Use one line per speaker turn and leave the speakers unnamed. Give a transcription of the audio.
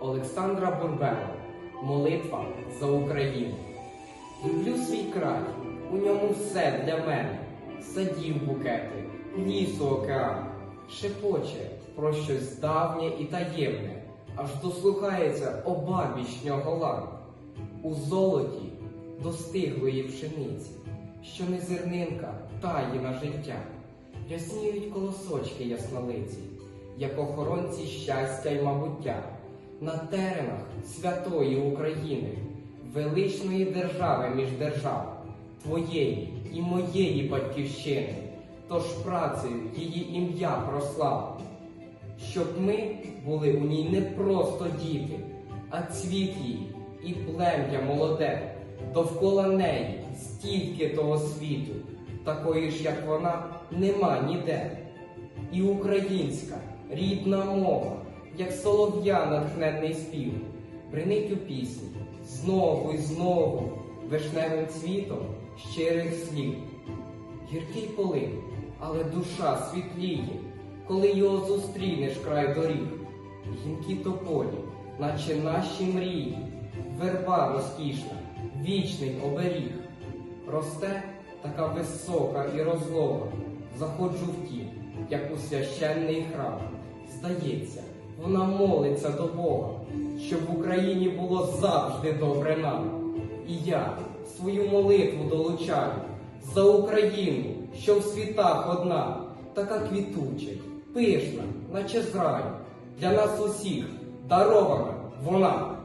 Олександра Бурбела. Молитва за Україну. Люблю свій край, у ньому все для мене. Садів букети, лісу океан, шепоче про щось давнє і таємне, аж дослухається обабіч нього лан. У золоті достиглої пшениці, що не зернинка тає на життя, рясніють колосочки яснолиці, як охоронці щастя й мабуття, на теренах святої України, величної держави між держав, твоєї і моєї батьківщини, тож працею її ім'я прослав, щоб ми були у ній не просто діти, а цвіт її і плем'я молоде, довкола неї стільки того світу, такої ж, як вона, нема ніде. І українська рідна мова, як солов'я натхненний спів, бринить у пісні знову й знову вишневим цвітом щирих слів. Гіркий полин, але душа світліє, коли його зустрінеш край доріг. Гінкі тополі, наче наші мрії, верба розкішна, вічний оберіг. Росте така висока і розлога, заходжу в тінь, як у священний храм. Здається, вона молиться до Бога, щоб в Україні було завжди добре нам. І я свою молитву долучаю за Україну, що в світах одна, така квітуча, пишна, наче з для нас усіх дарована вона.